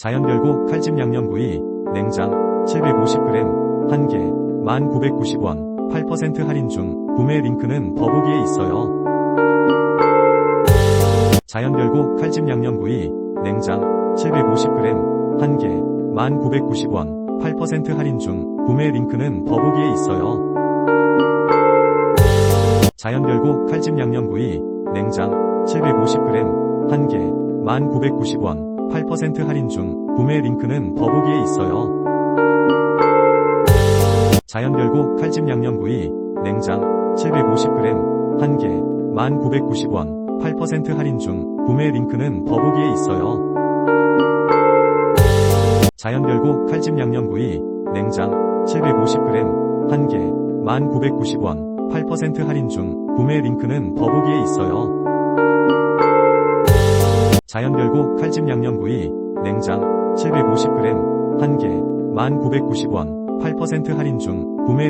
자연결국 칼집 양념구이, 냉장, 750g, 1개, 1,990원, 8% 할인 중, 구매 링크는 더보기에 있어요. 자연결국 칼집 양념구이, 냉장, 750g, 1개, 1,990원, 8% 할인 중, 구매 링크는 더보기에 있어요. 자연결국 칼집 양념구이, 냉장, 750g, 1개, 1,990원, 8% 할인 중, 구매 링크는 더보기에 있어요. 자연결국 칼집 양념구이, 냉장, 750g, 1개, 1,990원, 8% 할인 중, 구매 링크는 더보기에 있어요. 자연결국 칼집 양념구이, 냉장, 750g, 1개, 1,990원, 8% 할인 중, 구매 링크는 더보기에 있어요. 자연결국 칼집 양념구이, 냉장, 750g, 1개, 1,990원, 8% 할인 중, 구매